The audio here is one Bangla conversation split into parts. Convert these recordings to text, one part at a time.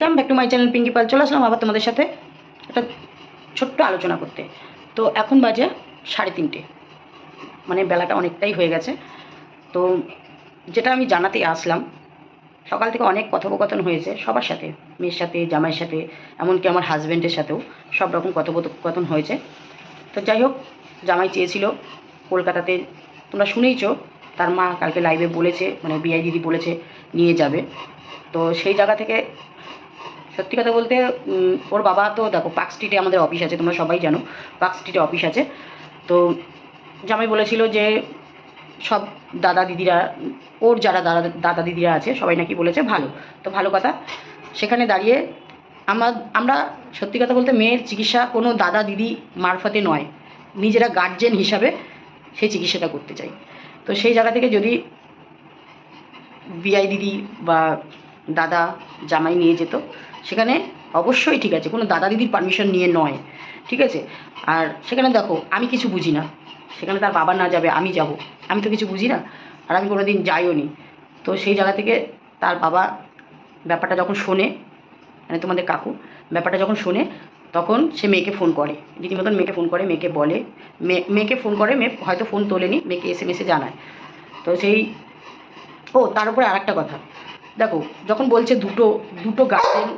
Come back to my channel Pinki Pal চলে আসলাম আবার তোমাদের সাথে একটা ছোট্ট আলোচনা করতে। তো এখন বাজে সাড়ে তিনটে। মানে বেলাটা অনেকটাই হয়ে গেছে। তো যেটা আমি জানাতে আসলাম, সকাল থেকে অনেক কথোপকথন হয়েছে সবার সাথে, মেয়ের সাথে, জামাইয়ের সাথে, এমনকি আমার হাজব্যান্ডের সাথেও সব রকম কথোপকথন হয়েছে। তো যাই হোক, জামাই চেয়েছিল কলকাতাতে, তোমরা শুনেইছো, তার মা কালকে লাইভে বলেছে মানে বিআই দিদি বলেছে, নিয়ে যাবে। তো সেই জায়গা থেকে সত্যি কথা বলতে ওর বাবা তো দেখো, পার্ক স্ট্রিটে আমাদের অফিস আছে, তোমরা সবাই জানো, পার্ক স্ট্রিটে অফিস আছে। তো জামাই বলেছিল যে, সব দাদা দিদিরা, ওর যারা দাদা দাদা দিদিরা আছে, সবাই নাকি বলেছে ভালো। তো ভালো কথা। সেখানে দাঁড়িয়ে আমরা আমরা সত্যি কথা বলতে মেয়ের চিকিৎসা কোনো দাদা দিদি মারফতে নয়। নিজেরা গার্জেন হিসাবে সেই চিকিৎসাটা করতে চাই। তো সেই জায়গা থেকে যদি বিআই দিদি বা দাদা জামাই নিয়ে যেত সেখানে অবশ্যই ঠিক আছে, কোনো দাদা দিদির পারমিশন নিয়ে নয়, ঠিক আছে? আর সেখানে দেখো, আমি কিছু বুঝি না, সেখানে তার বাবা না যাবে, আমি যাব। আমি তো কিছু বুঝি না, আর আমি কোনো দিন যাইও নি। তো সেই জায়গা থেকে তার বাবা ব্যাপারটা যখন শোনে মানে তোমাদের কাকু, ব্যাপারটা যখন শোনে, তখন সে মেয়েকে ফোন করে। রীতিমতন মেয়েকে ফোন করে, মেয়েকে বলে মেয়ে মেয়েকে ফোন করে, মেয়ে হয়তো ফোন তোলেনি, মেয়েকে এসে মেসে জানায়। তো সেই, ও, তার উপরে আর একটা কথা। দেখো, যখন বলছে দুটো দুটো গার্জেন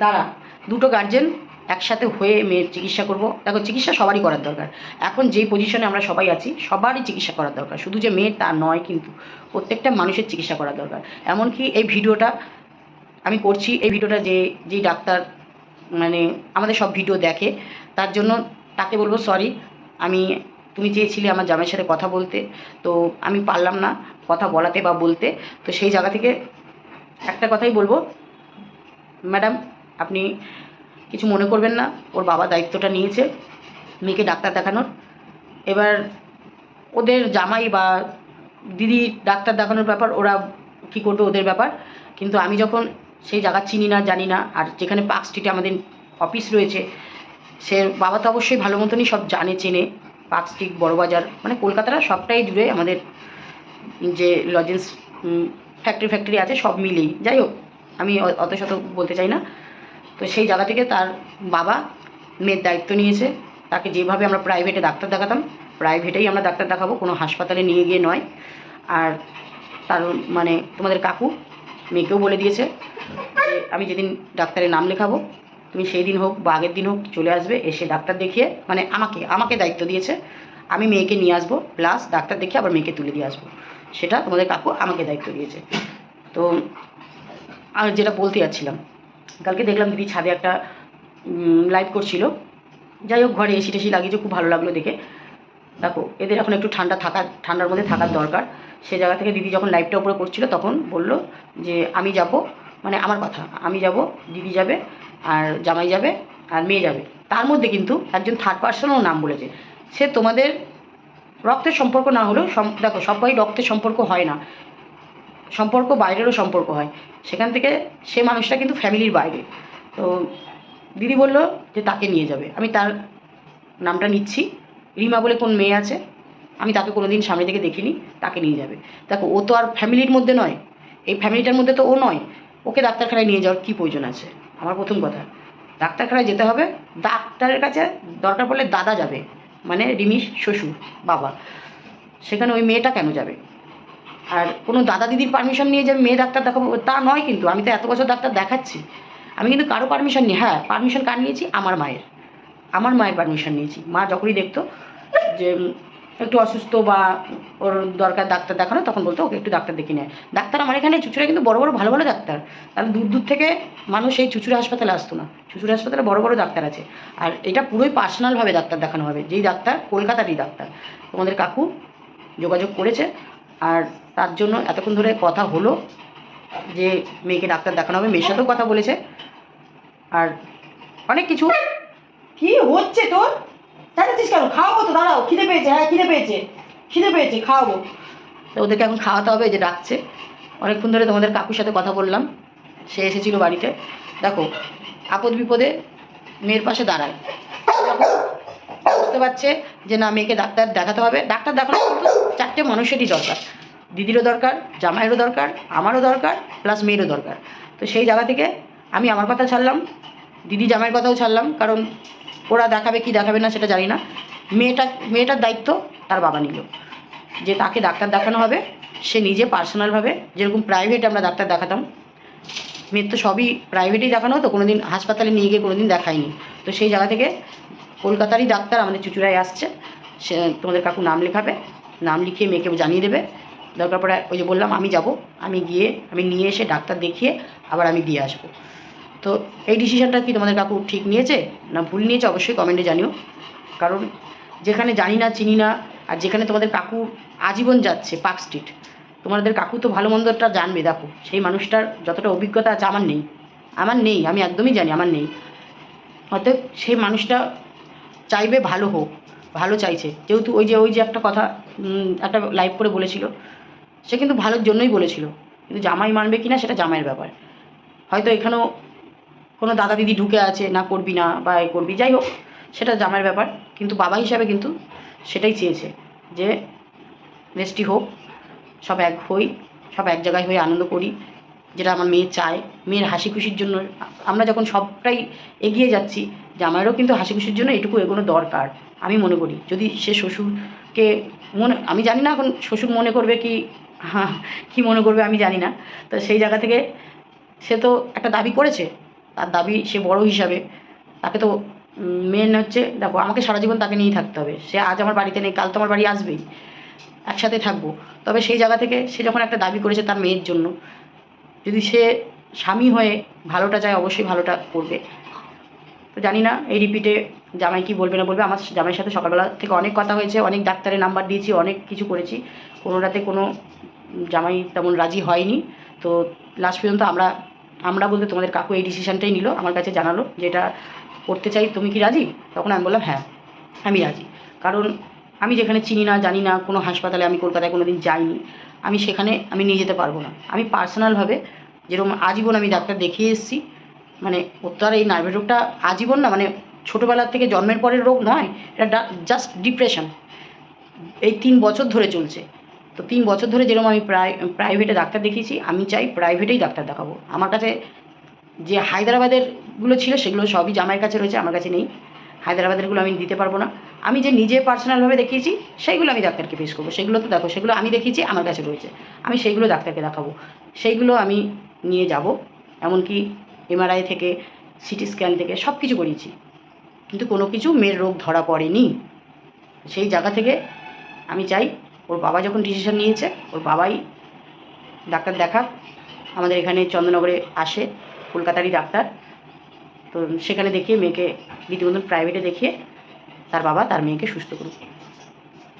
দ্বারা দুটো গার্জেন একসাথে হয়ে মেয়ের চিকিৎসা করব। দেখো, চিকিৎসা সবারই করার দরকার। এখন যেই পজিশনে আমরা সবাই আছি, সবারই চিকিৎসা করার দরকার। শুধু যে মেয়ের তা নয় কিন্তু প্রত্যেকটা মানুষের চিকিৎসা করার দরকার। এমনকি এই ভিডিওটা আমি করছি, এই ভিডিওটা যে, যেই ডাক্তার মানে আমাদের সব ভিডিও দেখে, তার জন্য তাকে বলব সরি আমি, তুমি চেয়েছিলে আমার জামাইয়ের সাথে কথা বলতে, তো আমি পারলাম না কথা বলাতে বা বলতে। তো সেই জায়গা থেকে একটা কথাই বলব ম্যাডাম আপনি কিছু মনে করবেন না, ওর বাবা দায়িত্বটা নিয়েছে, মেয়েকে ডাক্তার দেখানোর। এবার ওদের জামাই বা দিদি ডাক্তার দেখানোর ব্যাপার, ওরা কী করবে ওদের ব্যাপার। কিন্তু আমি যখন সেই জায়গা চিনি না, জানি না, আর যেখানে পার্ক স্ট্রিটে আমাদের অফিস রয়েছে, সে বাবা তো অবশ্যই ভালো মতনই সব জানে, চেনে। পার্ক স্ট্রিট বড়বাজার মানে কলকাতাটা সবটাই জুড়ে আমাদের যে লজেন্স ফ্যাক্টরি ফ্যাক্টরি আছে, সব মিলেই। যাই হোক, আমি অত শত বলতে চাই না। তো সেই জায়গা থেকে তার বাবা মেয়ের দায়িত্ব নিয়েছে। তাকে যেভাবে আমরা প্রাইভেটে ডাক্তার দেখাতাম প্রাইভেটেই আমরা ডাক্তার দেখাবো, কোনো হাসপাতালে নিয়ে গিয়ে নয়। আর তার মানে তোমাদের কাকু মেয়েকেও বলে দিয়েছে যে, আমি যেদিন ডাক্তারের নাম লেখাবো, তুমি সেই দিন হোক বা আগের দিন হোক চলে আসবে, এসে ডাক্তার দেখিয়ে মানে আমাকে আমাকে দায়িত্ব দিয়েছে, আমি মেয়েকে নিয়ে আসব প্লাস ডাক্তার দেখিয়ে আবার মেয়েকে তুলে দিয়ে আসব। সেটা তোমাদের কাকু আমাকে দায়িত্ব দিয়েছে। তো আর যেটা বলতে যাচ্ছিলাম কালকে দেখলাম দিদি ছাদে একটা লাইভ করছিল। যাই হোক, ঘরে এসি টেসি লাগিয়েছে, খুব ভালো লাগল দেখে। দেখো, এদের এখন একটু ঠান্ডা থাকার ঠান্ডার মধ্যে থাকার দরকার। সে জায়গা থেকে দিদি যখন লাইভটা উপরে করছিল, তখন বলল যে, আমি যাব। মানে আমার কথা, আমি যাব, দিদি যাবে, আর জামাই যাবে, আর মেয়ে যাবে। তার মধ্যে কিন্তু একজন থার্ড পার্সনও নাম বলেছে। সে তোমাদের রক্তের সম্পর্ক না হলেও দেখো সবাই রক্তের সম্পর্ক হয় না। সম্পর্ক বাইরেরও সম্পর্ক হয়। সেখান থেকে সে মানুষটা কিন্তু ফ্যামিলির বাইরে। তো দিদি বলল যে তাকে নিয়ে যাবে। আমি তার নামটা নিচ্ছি। রিমা বলে কোন মেয়ে আছে? আমি তাকে কোনো দিন সামনে থেকে দেখিনি, তাকে নিয়ে যাবে। দেখো, ও তো আর ফ্যামিলির মধ্যে নয়। এই ফ্যামিলিটার মধ্যে তো ও নয়। ওকে ডাক্তারখানায় নিয়ে যাওয়ার কী প্রয়োজন আছে? আমার প্রথম কথা। ডাক্তারখানায় যেতে হবে। ডাক্তারের কাছে দরকার পড়লে দাদা যাবে। মানে রিমির শ্বশুর, বাবা। সেখানে ওই মেয়েটা কেন যাবে? আর কোনো দাদা দিদির পারমিশন নিয়ে যে মেয়ে ডাক্তার দেখাবো, তা নয় কিন্তু। আমি তো এত বছর ডাক্তার দেখাচ্ছি। আমি কিন্তু কারও পারমিশন নিই হ্যাঁ পারমিশন কার নিয়েছি? আমার মায়ের। আমার মায়ের পারমিশন নিয়েছি। মা যখনই দেখতো যে একটু অসুস্থ বা ওর দরকার ডাক্তার দেখানো, তখন বলতো, ওকে, একটু ডাক্তার দেখি নেয় ডাক্তার আমার এখানে চুচুড়ে কিন্তু বড় বড় ভালো ভালো ডাক্তার। তাহলে দূর দূর থেকে মানুষ এই চুচুড়ে হাসপাতালে আসতো না। চুচুড়ে হাসপাতালে বড় বড় ডাক্তার আছে। আর এটা পুরোই পার্সোনালভাবে ডাক্তার দেখানো হবে। যেই ডাক্তার, কলকাতারই ডাক্তার। তোমাদের কাকু যোগাযোগ করেছে। আর তার জন্য এতক্ষণ ধরে কথা হলো যে মেয়েকে ডাক্তার দেখানো হবে মেয়ের সাথেও কথা বলেছে। আর অনেক কিছু। কি হচ্ছে তোর? চাইছিস কেন? খাওয়াবো তো দাঁড়াও খিদে পেয়েছে হ্যাঁ খিদে পেয়েছে খিদে পেয়েছে খাওয়াবো। তো ওদেরকে এখন খাওয়াতে হবে যে ডাকছে। অনেকক্ষণ ধরে তোমাদের কাকুর সাথে কথা বললাম সে এসেছিল বাড়িতে। দেখো আপদ বিপদে মেয়ের পাশে দাঁড়ায়। বুঝতে পারছে যে না মেয়েকে ডাক্তার দেখাতে হবে। ডাক্তার দেখানো চারটে মানুষেরই দরকার। দিদিরও দরকার, জামাইয়েরও দরকার, আমারও দরকার প্লাস মেয়েরও দরকার। তো সেই জায়গা থেকে আমি আমার কথা ছাড়লাম, দিদি জামাইয়ের কথাও ছাড়লাম, কারণ ওরা দেখাবে কি দেখাবে না সেটা জানি না। মেয়েটা, মেয়েটার দায়িত্ব তার বাবা নিল, যে তাকে ডাক্তার দেখানো হবে। সে নিজে পার্সোনালভাবে যেরকম প্রাইভেট আমরা ডাক্তার দেখাতাম মেয়ের তো সবই প্রাইভেটেই দেখানো হতো কোনো দিন হাসপাতালে নিয়ে গিয়ে কোনো দিন দেখায়নি। তো সেই জায়গা থেকে কলকাতারই ডাক্তার আমাদের চুচুড়ায় আসছে, সে তোমাদের কাকু নাম লেখাবে। নাম লিখিয়ে মেয়েকে জানিয়ে দেবে। দরকার পড়ে ওই যে বললাম, আমি যাব। আমি গিয়ে, আমি নিয়ে এসে ডাক্তার দেখিয়ে আবার আমি দিয়ে আসব। তো এই ডিসিশনটা কি তোমাদের কাকু ঠিক নিয়েছে? না ভুল নিয়েছে? অবশ্যই কমেন্টে জানিও। কারণ যেখানে জানি না, চিনি না, আর যেখানে তোমাদের কাকু আজীবন যাচ্ছে, পার্ক স্ট্রিট, তোমাদের কাকু তো ভালো মন্দটা জানবে, দেখো। সেই মানুষটার যতটা অভিজ্ঞতা আছে, আমার নেই। আমার নেই, আমি একদমই জানি, আমার নেই। অতএব সেই মানুষটা চাইবে ভালো হোক। ভালো চাইছে। যেহেতু ওই যে ওই যে একটা কথা একটা লাইভ করে বলেছিল। সে কিন্তু ভালোর জন্যই বলেছিল। কিন্তু জামাই মানবে কি না সেটা জামাইয়ের ব্যাপার। হয়তো এখানেও কোনো দাদা দিদি ঢুকে আছে, না করবি না বা এ করবি, যাই হোক, সেটা জামাইয়ের ব্যাপার। কিন্তু বাবা হিসাবে কিন্তু সেটাই চেয়েছে যে নেক্সটি হোক, সব এক হই, সব এক জায়গায় হয়ে আনন্দ করি। যেটা আমার মেয়ে চায়, মেয়ের হাসি খুশির জন্য। আমরা যখন সবটাই এগিয়ে যাচ্ছি জামাইয়েরও কিন্তু হাসি খুশির জন্য এটুকু এগোনো দরকার, আমি মনে করি। যদি সে শ্বশুরকে মনে, আমি জানি না এখন শ্বশুর মনে করবে কি হ্যাঁ কী মনে করবে আমি জানি না। তো সেই জায়গা থেকে সে তো একটা দাবি করেছে, তার দাবি সে বড় হিসাবে। তাকে তো মেন হচ্ছে, দেখো, আমাকে সারা জীবন তাকে নিয়েই থাকতে হবে। সে আজ আমার বাড়িতে নেই, কাল তো আমার বাড়ি আসবেই, একসাথে থাকব। তবে সেই জায়গা থেকে সে যখন একটা দাবি করেছে তার মেয়ের জন্য যদি সে স্বামী হয়ে ভালোটা চায়, অবশ্যই ভালোটা করবে। তো জানি না, এই রিপিটে জামাই কি বলবে না বলবে। আমার জামাইয়ের সাথে সকালবেলা থেকে অনেক কথা হয়েছে, অনেক ডাক্তারের নাম্বার দিয়েছি, অনেক কিছু করেছি। কোনোটাতে কোনো জামাই তেমন রাজি হয়নি। তো লাস্ট পর্যন্ত আমরা আমরা বলতে তোমাদের কাকু এই ডিসিশানটাই নিল, আমার কাছে জানালো যেটা করতে চাই। তুমি কি রাজি? তখন আমি বললাম হ্যাঁ আমি রাজি। কারণ আমি যেখানে চিনি না, জানি না, কোনো হাসপাতালে আমি কলকাতায় কোনো দিন যাইনি। আমি সেখানে, আমি নিয়ে যেতে পারব না। আমি পার্সোনালভাবে যেরকম আজীবন আমি ডাক্তার দেখিয়ে এসেছি মানে ওর তো আর এই নার্ভের রোগটা আজীবন না মানে ছোটোবেলার থেকে জন্মের পরের রোগ নয়, এটা জাস্ট ডিপ্রেশন এই তিন বছর ধরে চলছে। তো তিন বছর ধরে যেরকম আমি প্রায় প্রাইভেটে ডাক্তার দেখিয়েছি, আমি চাই প্রাইভেটেই ডাক্তার দেখাবো। আমার কাছে যে হায়দ্রাবাদেরগুলো ছিল, সেগুলো সবই জামাইয়ের কাছে রয়েছে, আমার কাছে নেই। হায়দ্রাবাদেরগুলো আমি দিতে পারব না। আমি যে নিজে পার্সোনালভাবে দেখিয়েছি, সেইগুলো আমি ডাক্তারকে পেশ করব। সেগুলো তো দেখো, সেগুলো আমি দেখিয়েছি, আমার কাছে রয়েছে। আমি সেইগুলো ডাক্তারকে দেখাবো। সেইগুলো আমি নিয়ে যাব। এমনকি এমআরআই থেকে সিটি স্ক্যান থেকে সব কিছু করিয়েছি। কিন্তু কোনো কিছু মেয়ের রোগ ধরা পড়েনি। সেই জায়গা থেকে আমি চাই, ওর বাবা যখন ডিসিশন নিয়েছে, ওর বাবাই ডাক্তার দেখাক। আমাদের এখানে চন্দ্রনগরে আসে, কলকাতারই ডাক্তার। তো সেখানে দেখিয়ে মেয়েকে, রীতিমতন প্রাইভেটে দেখিয়ে তার বাবা তার মেয়েকে সুস্থ করুক।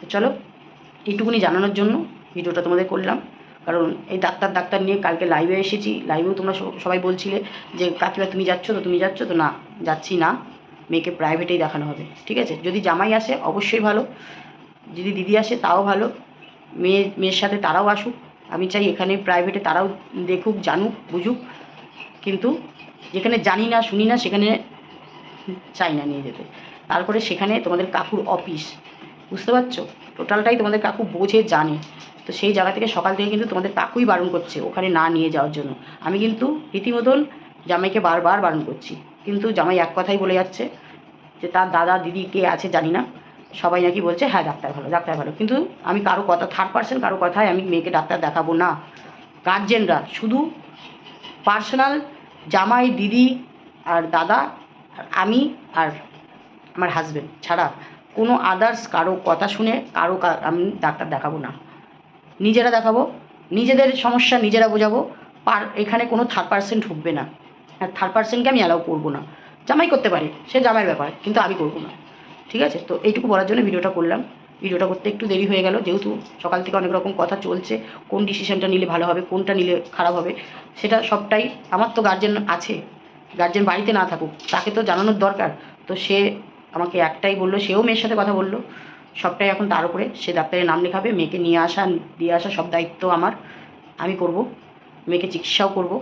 চলো, এইটুকুনি জানানোর জন্য ভিডিওটা তোমাদের করলাম। কারণ এই ডাক্তার ডাক্তার নিয়ে কালকে লাইভে এসেছি। লাইভেও তোমরা সবাই বলছিলে যে, কাকিমা, তুমি যাচ্ছ তো, তুমি যাচ্ছ তো? না, যাচ্ছি না। মেয়েকে প্রাইভেটেই দেখানো হবে। ঠিক আছে? যদি জামাই আসে, অবশ্যই ভালো। যদি দিদি আসে, তাও ভালো। মেয়ে, মেয়ের সাথে তারাও আসুক। আমি চাই এখানে প্রাইভেটে তারাও দেখুক, জানুক, বুঝুক। কিন্তু যেখানে জানি না, শুনি না, সেখানে চাই না নিয়ে যেতে। তারপরে সেখানে তোমাদের কাকুর অফিস বুঝতে পারছ? টোটালটাই তোমাদের কাকু বোঝে, জানে। তো সেই জায়গা থেকে সকাল থেকে কিন্তু তোমাদের কাকুই বারণ করছে ওখানে না নিয়ে যাওয়ার জন্য। আমি কিন্তু রীতিমতন জামাইকে বারবার বারণ করছি। কিন্তু জামাই এক কথাই বলে যাচ্ছে যে, তার দাদা, দিদি কে আছে জানি না। সবাই নাকি বলছে হ্যাঁ ডাক্তার ভালো ডাক্তার ভালো। কিন্তু আমি কারও কথা থার্ড পার্সন কারও কথায় আমি মেয়েকে ডাক্তার দেখাবো না। গার্জেনরা শুধু পার্সোনাল জামাই, দিদি আর দাদা, আর আমি আর আমার হাজবেন্ড ছাড়া কোনো আদার্স কারও কথা শুনে কারও আমি ডাক্তার দেখাবো না। নিজেরা দেখাবো, নিজেদের সমস্যা নিজেরা বোঝাবো, পার, এখানে কোনো থার্ড পার্সেন্ট ঢুকবে না। আর থার্ড পার্সেন্টকে আমি অ্যালাউ করব না। জামাই করতে পারে, সে জামাইয়ের ব্যাপার, কিন্তু আমি করব না। ঠিক আছে? তো এইটুকু বলার জন্য ভিডিওটা করলাম। ভিডিওটা করতে একটু দেরি হয়ে গেল, যেহেতু সকাল থেকে অনেক রকম কথা চলছে, কোন ডিসিশনটা নিলে ভালো হবে, কোনটা নিলে খারাপ হবে, সেটা সবটাই আমার তো গার্জেন আছে। গার্জেন বাড়িতে না থাকুক, তাকে তো জানানোর দরকার। তো সে আমাকে একটাই বলল, সেও মেয়ের সাথে কথা বলল। সবটাই এখন তার উপরে। সে ডাক্তারের নাম লেখাবে, মেয়েকে নিয়ে আসা, দিয়ে আসা সব দায়িত্ব আমার। আমি করব, মেয়েকে চিকিৎসাও করব।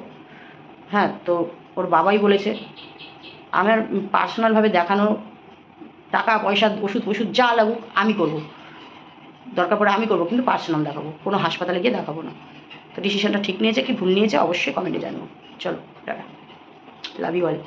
হ্যাঁ তো ওর বাবাই বলেছে, আমার পার্সোনালভাবে দেখানো টাকা, পয়সা, ওষুধ ওষুধ যা লাগুক আমি করব। দরকার পড়ে আমি করব, কিন্তু পার্সোনাল দেখাবো। কোনো হাসপাতালে গিয়ে দেখাবো না। তো ডিসিশনটা ঠিক নিয়েছে কি ভুল নিয়েছে, অবশ্যই কমেন্টে জানব চলো, টাটা। Love you all